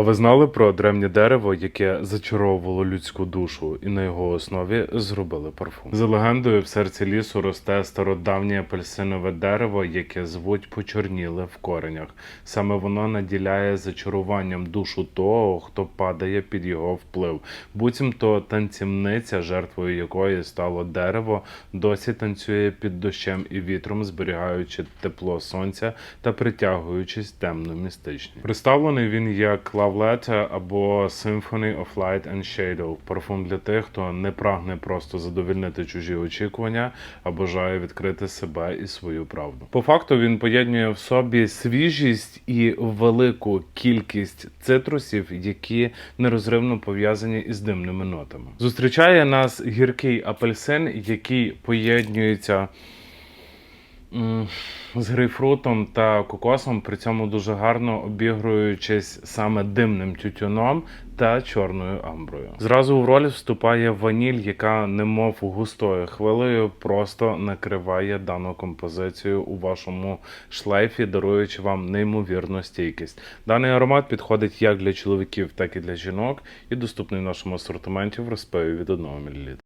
А ви знали про древнє дерево, яке зачаровувало людську душу, і на його основі зробили парфум? За легендою, в серці лісу росте стародавнє апельсинове дерево, яке звуть почорніле в коренях. Саме воно наділяє зачаруванням душу того, хто падає під його вплив. Буцімто танцівниця, жертвою якої стало дерево, досі танцює під дощем і вітром, зберігаючи тепло сонця та притягуючись темно містичні. Представлений він як Letter або Symphony of Light and Shadow – парфум для тих, хто не прагне просто задовільнити чужі очікування, а бажає відкрити себе і свою правду. По факту він поєднує в собі свіжість і велику кількість цитрусів, які нерозривно пов'язані із димними нотами. Зустрічає нас гіркий апельсин, який поєднується з грейпфрутом та кокосом, при цьому дуже гарно обігруючись саме димним тютюном та чорною амброю. Зразу в роль вступає ваніль, яка, немов густою хвилею, просто накриває дану композицію у вашому шлейфі, даруючи вам неймовірну стійкість. Даний аромат підходить як для чоловіків, так і для жінок, і доступний в нашому асортименті в розпиві від 1 мл.